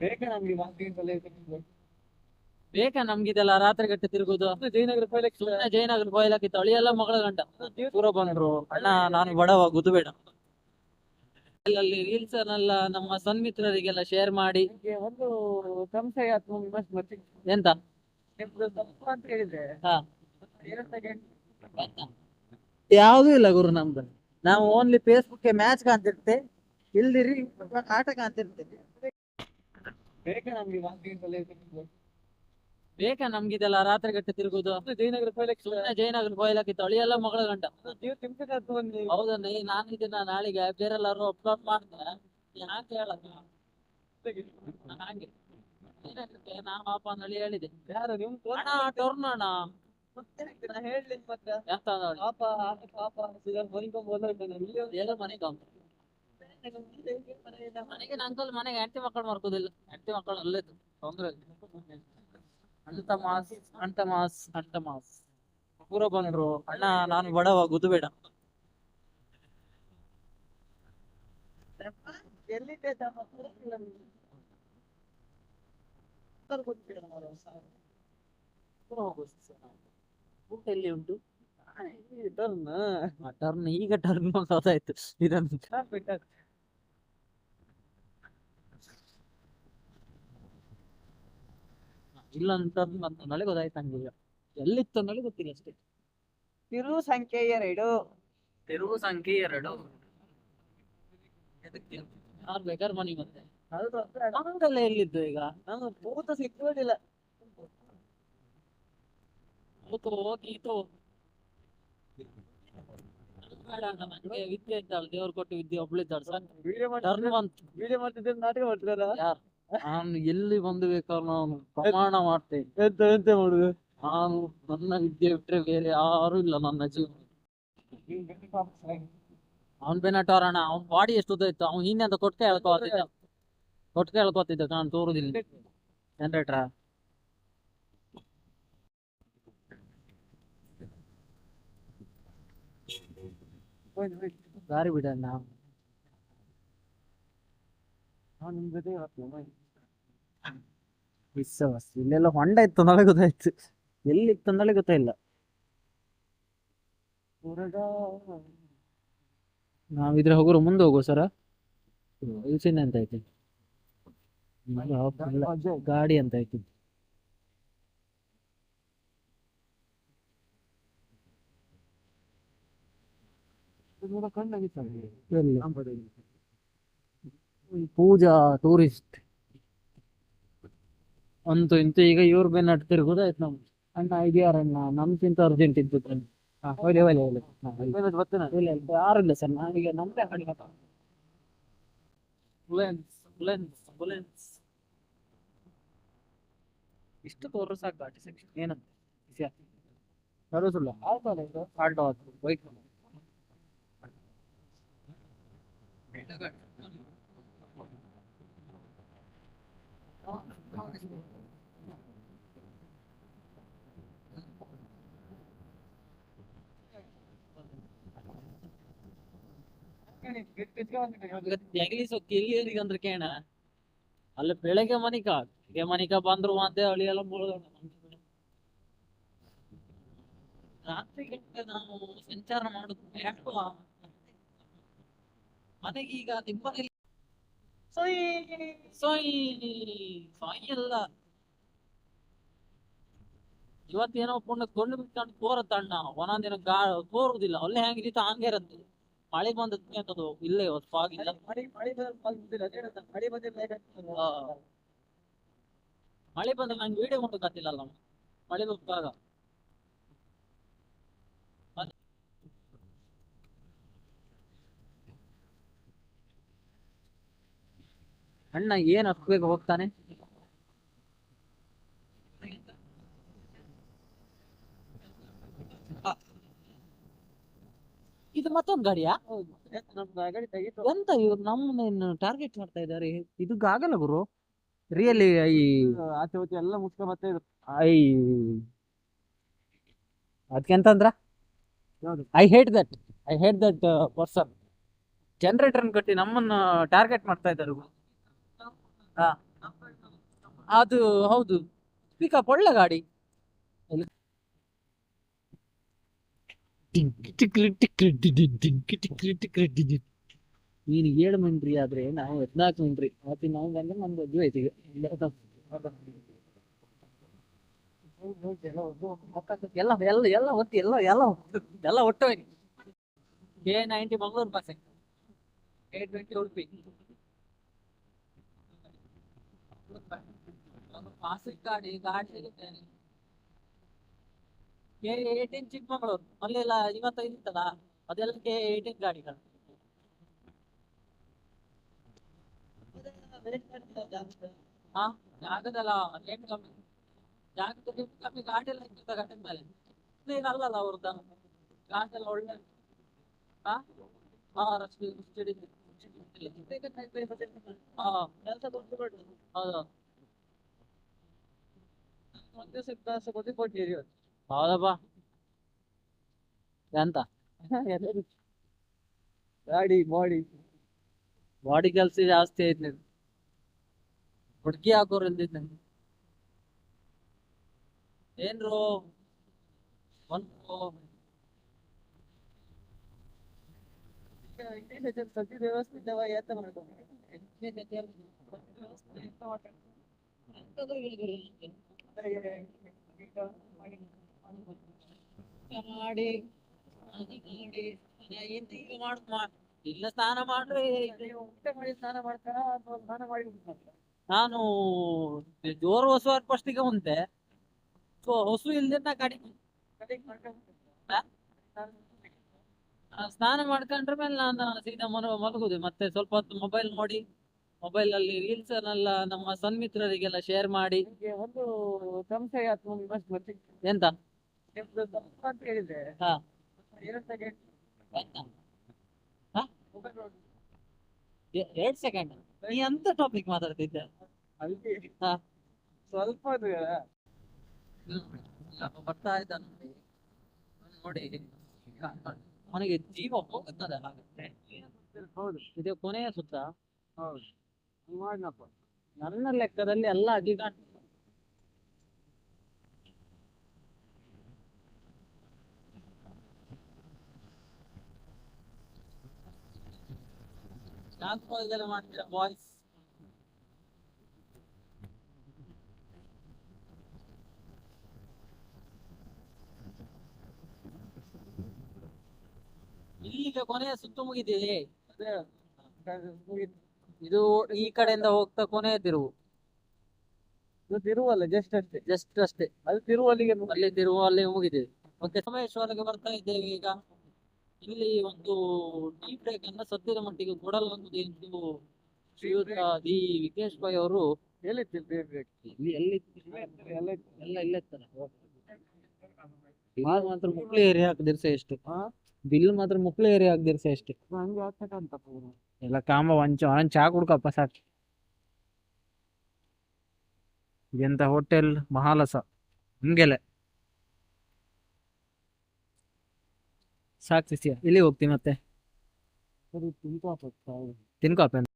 ಬೇಕಾ ನಮ್ಗೆ ಇದೆಲ್ಲ ಬೇಕಾ ನಮ್ಗಿದೆಲ್ಲ ರಾತ್ರಿ ಗಟ್ಟೆ ತಿರುಗುದು ಜಯನಗರ ಸುಮ್ಮನೆ ಜಯನಗರ ಬಾಯ್ಲಾಕಿ ಅಳಿ ಎಲ್ಲ ಮಗಳ ಗಂಟ ದೂರ ಬಂದ್ರು ಅಣ್ಣ ನಾನು ಬಡವ ಗುದುಬೇಡ. ಅಲ್ಲಿ ರೀಲ್ಸ್ ಅನ್ನೆಲ್ಲ ನಮ್ಮ ಸನ್ಮಿತ್ರರಿಗೆಲ್ಲ ಶೇರ್ ಮಾಡಿ. ಒಂದು ಸಂಶಯ ಅಥವಾ ವಿಮರ್ಶೆ ಬರ್ತಿತ್ತು ಎಂತ? ನಿಮ್ದು ತಪ್ಪು ಅಂತ ಹೇಳಿದ್ರೆ ಹಾ. ಯಾವುದೂ ಯಾವ್ದು ಇಲ್ಲ ಗುರು ನಮ್ದು. ನಾವು ಓನ್ಲಿ ಫೇಸ್ಬುಕ್ ಮ್ಯಾಚ್ ಕಾಣ್ತಿರ್ತೇವೆ. ಇಲ್ದಿರಿ ಆಟ ಕಾಣ್ತಿರ್ತೇವೆ. ಬೇಕಾ ನಮ್ಗೆ ವಾಕಿಂಗ್ ಬೇಕಾ ನಮ್ಗಿದೆಲ್ಲ ರಾತ್ರಿ ಗಟ್ಟೆ ತಿರುಗುದು ಜಯನಗರ ಕೋಯ್ಲಕ್ಕೆ ಸುಮ್ಮನೆ ಜಯನಗರ ಬಾಯ್ಲಾಕಿ ತಳಿ ಎಲ್ಲ ಮಗಳ ಗಂಟ ನೀವು ಒಂದು ಹೌದಣ್ಣ ಈ ನಾನು ಇದನ್ನ ನಾಳೆಗೆ ಬೇರೆಲ್ಲಾರು ಅಪ್ಲೋಡ್ ಮಾಡ್ದೆ ಯಾಕೆ ಹೇಳಲ್ಲ ಹಾಗೆ ನಾ ಪಾಪ ಹೇಳಿದೆ ಯಾರು ನಿಮ್ ಅಣ್ಣ ಟರ್ನ್ ಅಣ್ಣ ನಾ ಹೇಳಿ ಮತ್ತೆ ಪಾಪ ಪಾಪ ಎಲ್ಲ ಮನೆಗೆ ಅಂಕಲ್ ಮನೆಗೆ ಹೆಂಡತಿ ಮಕ್ಕಳು ಮರ್ಕೋದಿಲ್ಲ ಹೆಂಡತಿ ಮಕ್ಕಳು ಅಲ್ಲೇದು ತೊಂದ್ರೆ. ಅಂತ ಮಾಸ್ ಅಂತ ಮಾಸ್ ಅಂತ ಮಾಸ್. ಪೂರ ಬಂದ್ರು. ಅಣ್ಣ ನಾನು ಬಡವ ಗುದುಬೇಡ ಬೇಡ. ಎಲ್ಲಿ ಉಂಟು? ಟರ್ನ್ ಟರ್ನ್ ಈಗ ಟರ್ನ್ ಆಯ್ತು ಇದನ್ನು ಇಲ್ಲ ಅಂತ ನನಗೆ ಗೊತ್ತಾಯ್ತು ಹಂಗೆ ಈಗ ಎಲ್ಲಿತ್ತು ಅನ್ನೋದು ಗೊತ್ತಿಲ್ಲ ಅಷ್ಟೇ. ತಿರು ಸಂಖ್ಯೆ ಎರಡು. ತಿರು ಸಂಖ್ಯೆ ಎರಡು. ಯಾರು ಬೇಕಾದ್ರೆ ಮನೆ ಮತ್ತೆ. ಹೌದು ಎಲ್ಲಿದ್ದು ಈಗ? ನಾನು ಭೂತ ಸಿಕ್ಕೋದಿಲ್ಲ ಹೋತು ಹೋಗೀತು ವಿದ್ಯೆ ಇದ್ದಾಳೆ. ದೇವ್ರು ಕೊಟ್ಟು ವಿದ್ಯೆ ಒಬ್ಳಿದ್ದಾಳೆ. ಸರ್ ವಿಡಿಯೋ ಮಾಡ್ತಿದ್ದೆ ನಾಟಕ ಮಾಡ್ತಿದ್ದಾರ? ಯಾರು? ನಾನು ಎಲ್ಲಿ ಬಂದು ಬೇಕಾದ್ರೆ ನಾನು ಪ್ರಮಾಣ ಮಾಡ್ತೇನೆ ಎಂತ ಎಂತ ಮಾಡುದು? ನಾನು ನನ್ನ ವಿದ್ಯೆ ಬಿಟ್ರೆ ಬೇರೆ ಯಾರು ಇಲ್ಲ ನನ್ನ ಜೀವನ. ಅವನ್ ಬೆನ್ನಟ್ಟವ್ರ ಅಣ್ಣ ಅವ್ನ್ ಬಾಡಿ ಎಷ್ಟು ಉದ್ದ ಇತ್ತು? ಅವ್ನ್ ಹಿಂದೆ ಅಂತ ಕೊಟ್ಕೆ ಹೇಳ್ಕೋತಿದ್ದ ಕೊಟ್ಕೆ ಹೇಳ್ಕೋತಿದ್ದ ನಾನು ತೋರುದಿಲ್ಲ ಜನರೇಟ್ರ ದಾರಿ ಬಿಡಣ್ಣ ನಾನು ನಿಮ್ ಜೊತೆ ಇರ್ತೀನಿ ವಿಶ್ವಾಸ ಇಲ್ಲೆಲ್ಲ ಹೊಂಡ ಇತ್ತು ನನಗೆ ಗೊತ್ತಾಯ್ತು. ಎಲ್ಲಿ ಇತ್ತು ಅಂದಳೆ ಗೊತ್ತಾಯಿಲ್ಲ. ನಾವ್ ಇದ್ರೆ ಹೋಗೋರು ಮುಂದೆ ಹೋಗೋ ಸರ? ಯೋಚನೆ ಅಂತ ಐತಿ ಗಾಡಿ ಅಂತ ಐತಿ ಎಲ್ಲಿ? ಪೂಜಾ ಟೂರಿಸ್ಟ್ ಅಂತೂ ಇಂತೂ ಈಗ ಇವ್ರ ಬೆನ್ನ ಅಟ್ಟು ತಿರುಗುದಾಯ್ತು ನಮ್ಗೆ. ಅಣ್ಣ ಇದ್ಯಾರಣ್ಣ ನಮ್ಗಿಂತ ಅರ್ಜೆಂಟ್ ಇದ್ದು ಹಾ ಒಳ್ಳೆ ಒಳ್ಳೆ ಹಾ, ಒಲೆ. ಇಲ್ಲ ಇಲ್ಲ ಯಾರು ಇಲ್ಲ ಸರ್ ನಾನೀಗ ನಮ್ದೇ ಗಾಡಿ ಬುಲೆನ್ಸ್ ಬುಲೆನ್ಸ್ ಬುಲೆನ್ಸ್ ಇಷ್ಟು ತೋರು ಸಾಕು ಗಾಟಿ ಸೆಕ್ಷನ್ ಏನಂತ? ಸುಳ್ಳು ಆಲ್ಟೋ ಆಯ್ತು ಬೈಕ್ ಜಗಲಿ ಸೊಕ್ಕಿ ಎಲ್ಲಿ ಅಂದ್ರೆ ಕೇಣ ಅಲ್ಲಿ ಬೆಳಗ್ಗೆ ಮನಿಕ ಬೆಳಗ್ಗೆ ಮನಿಕ ಬಂದ್ರು ಮತ್ತೆ ಅಳಿ ಎಲ್ಲ ಮುಳುಗೋಣ ರಾತ್ರಿ ಗಂಟೆ ನಾವು ಸಂಚಾರ ಮಾಡುದು ಬೇಡವಾ ಮನೆಗೆ ಸೊಯ್ ಎಲ್ಲ ಇವತ್ತೇನೋ ಪುಣ್ಯ ಕೊಂಡು ಬಿಟ್ಕೊಂಡು ತೋರತ್ತಣ್ಣ ಒಂದೊಂದಿನ ಗಾ ತೋರುದಿಲ್ಲ. ಅಲ್ಲೇ ಹೆಂಗಿತ್ತು ಹಂಗೆ ಇರತ್ತೆ. ಮಳೆ ಬಂದ ಅಂತದು ಇಲ್ಲ ಇವತ್ತು ಫಾಗ್ ಮಳೆ ಮಳೆ ಬಂದ್ರೆ ನಂಗೆ ವಿಡಿಯೋ ಮಾಡೋಕ್ಕಾಗ್ತಿಲ್ಲಲ್ಲ ಮಳೆ ಬಂದಾಗ. ಅಣ್ಣ ಏನ್ ಹತ್ಬೇಕು ಹೋಗ್ತಾನೆ? ಇದು ಮತ್ತೊಂದು ಗಾಡಿಯಾ. ಎಂತ ಇವ್ರು ನಮ್ಮನ್ನ ಟಾರ್ಗೆಟ್ ಮಾಡ್ತಾ ಇದ್ದಾರೆ? ಇದು ಆಗಲ್ಲ ಗುರು. ರಿಯಲಿ ಈ ಆಚೆ ಈಚೆ ಎಲ್ಲ ಮುಚ್ಕೊಂಡ್ ಬರ್ತಾ ಇದ್ರು. ಐ ಅದಕ್ಕೆಂತಂದ್ರ ಹೌದು I hate that I hate that person generator ಕಟ್ಟಿ ನಮ್ಮನ್ನ ಟಾರ್ಗೆಟ್ ಮಾಡ್ತಾ ಇದ್ದಾರೆ ಹಾ ಅದು ಹೌದು. ಪಿಕಪ್ ಒಳ್ಳೆ ಗಾಡಿ. ನೀನು ಏಳು ಮಂತ್ರಿ ಆದ್ರೆ ನಾವು ಹದಿನಾಲ್ಕು ಮಿಂಟ್ರಿ ಮತ್ತೆ ನಾವು ಬಂದ್ರೆ ನಮ್ದು ಅದು ಆಯ್ತು ಈಗ. ಎಲ್ಲ ಎಲ್ಲ ಎಲ್ಲ ಒಟ್ಟು ಎಲ್ಲ ಎಲ್ಲ ಎಲ್ಲ ಒಟ್ಟು K ninety Mangaluru bus eight twenty Udupi classic ಗಾಡಿ ಗಾಡಿ ಸಿಗುತ್ತೆ ಕೆ ಏಯ್ಟೀನ್ ಚಿಕ್ಕಮಗಳೂರು ಅಲ್ಲೆಲ್ಲ ಇವತ್ತೈದು ಇತ್ತಲ್ಲ ಅದೆಲ್ಲ ಕೆ ಏಯ್ಟೀನ್ ಗಾಡಿಗಳು. ಹಾ ಜಾಗದಲ್ಲ ರೇಟ್ ಕಮ್ಮಿ. ಜಾಗದ ರೇಟ್ ಕಮ್ಮಿ ಗಾಡಿ ಎಲ್ಲ ಇರ್ತದೆ ಗಾಡಿ ಮೇಲೆ. ಏನು ಅಲ್ಲಲ್ಲ ಅವ್ರದ್ದು. ಗಾಡಿ ಎಲ್ಲ ಒಳ್ಳೆ ಹಾ ಹಾ. ರಸ್ತೆ ಹಾ ಹೌದು. ಒಂದು ಸಿಕ್ಕಾಸ ಕೊಟ್ಟು ಕೊಟ್ಟಿರಿ ಇವತ್ತು. ಹೌದಪ್ಪ. ಎಂತ? ಗಾಡಿ ಬಾಡಿ ಬಾಡಿ ಕೆಲ್ಸ ಜಾಸ್ತಿ ಐತಿ ನಿಂದು ಹುಡ್ಗಿ ಹಾಕೋರು ಇಲ್ದಿದ್ ಏನ್ರು? ಒಂದು ಸದ್ಯ ವ್ಯವಸ್ಥಿತ ಯತ್ನ ಮಾಡ್ಕೊಂಡು ಮಾಡಿ ಇಲ್ಲ ಸ್ನಾನ ಮಾಡ್ರೆ ಊಟ ಮಾಡಿ ಸ್ನಾನ ಮಾಡ್ತಾರ ಅಥವಾ ಸ್ನಾನ ಮಾಡಿ? ನಾನು ಜೋರು ಹೊಸು ಫಸ್ಟಿಗೆ ಮುಂದೆ ಸೊ, ಹೊಸು ಇಲ್ದಿನ ಗಾಡಿ ಕಡಿ? ಸ್ನಾನ ಮಾಡ್ಕೊಂಡ್ರ ಮೇಲೆ ನಾನು ಸೀದಾ ಮಲಗುದು ಮತ್ತೆ ಸ್ವಲ್ಪ ಹೊತ್ತು ಮೊಬೈಲ್ ನೋಡಿ ಮೊಬೈಲ್ ಅಲ್ಲಿ ರೀಲ್ಸ್ ಅನ್ನೆಲ್ಲ ನಮ್ಮ ಸನ್ಮಿತ್ರರಿಗೆಲ್ಲ ಶೇರ್ ಮಾಡಿ. ನಿಮ್ಗೆ ಒಂದು ಸಂಶಯ ಅಥವಾ ವಿಮರ್ಶೆ ಬರ್ತಿತ್ತು ಎಂತ? ನಿಮ್ದು ತಪ್ಪು ಅಂತ ಹೇಳಿದ್ರೆ ಹಾ. ಎರಡು ಸೆಕೆಂಡ್ ಎರಡ್ ಸೆಕೆಂಡ್ ನೀ ಅಂತ ಟಾಪಿಕ್ ಮಾತಾಡ್ತಿದ್ದೆ ಅಲ್ಲಿ ಹಾ. ಸ್ವಲ್ಪ ಬರ್ತಾ ಇದ್ದ ನೋಡಿ. ನೋಡಿ. ಅವನಿಗೆ ಜೀವ ಹೋಗುತ್ತದೆ ಇದೆ ಹೌದು. ಇದು ಕೊನೆಯ ಸುತ್ತ. ಹೌದು. ಹಂಗ್ ಮಾಡ್ನಪ್ಪ ನನ್ನ ಲೆಕ್ಕದಲ್ಲಿ ಎಲ್ಲ ಅಧಿಕಾರ ಕಾಣ್ತದೆ ಮಾಡ್ತೀರಾ ಬಾಯ್ಸ್ ಇಲ್ಲಿಗೆ ಕೊನೆಯ ಸುತ್ತು ಮುಗಿದಿದೆ. ಮುಗೀತು. ಇದು ಈ ಕಡೆಯಿಂದ ಹೋಗ್ತಾ ಕೊನೆ ತಿರುವು. ಇದು ತಿರುವಲ್ಲ ಜಸ್ಟ್ ಅಷ್ಟೇ. ಜಸ್ಟ್ ಅಷ್ಟೇ. ಅದು ತಿರುವಲ್ಲಿಗೆ ಅಲ್ಲಿ ತಿರುವು ಅಲ್ಲಿ ಮುಗಿದಿದೆ. ಮತ್ತೆ ಸೋಮೇಶ್ವರಗೆ ಬರ್ತಾ ಇದ್ದೇವೆ ಈಗ. ಇಲ್ಲಿ ಒಂದು ಟೀ ಬ್ರೇಕ್ ಅನ್ನ ಸದ್ಯದ ಮಟ್ಟಿಗೆ ಕೊಡಲಾಗುವುದು ಎಂದು ಶ್ರೀಯುತ ದಿ ವಿಕೇಶ್ ಭಾಯ್ ಅವರು ಎಲ್ಲಿತ್ತು ಬ್ರೇಕ್ ಇಲ್ಲಿ ಎಲ್ಲಿ ಇಲ್ಲ ಮಾತ್ರ ಮುಕ್ಳಿ ಏರಿ ಹಾಕದಿರ್ಸ ಎಷ್ಟು? ಹಾ? ಬಿಲ್ ಮಾತ್ರ ಮುಕ್ಳ ಏರಿ ಆಗ್ದಿರ್ಸ ಹಂಗೆ ಇವ್ನು. ಎಲ್ಲ ಕಾಂಬ ವಂಚ ಒಂದ್ ಚಾ ಕುಡ್ಕಪ್ಪ ಸಾಕು. ಇದೆಂತ ಹೋಟೆಲ್? ಮಹಾಲಸ. ಹಂಗೆಲೆ. ಸಾಕು ಸಿಸಿಯ ಇಲ್ಲಿ ಹೋಗ್ತೀನಿ ಮತ್ತೆ. ಸರಿ ತಿನ್ಕೋ ತಿನ್ಕೋಪ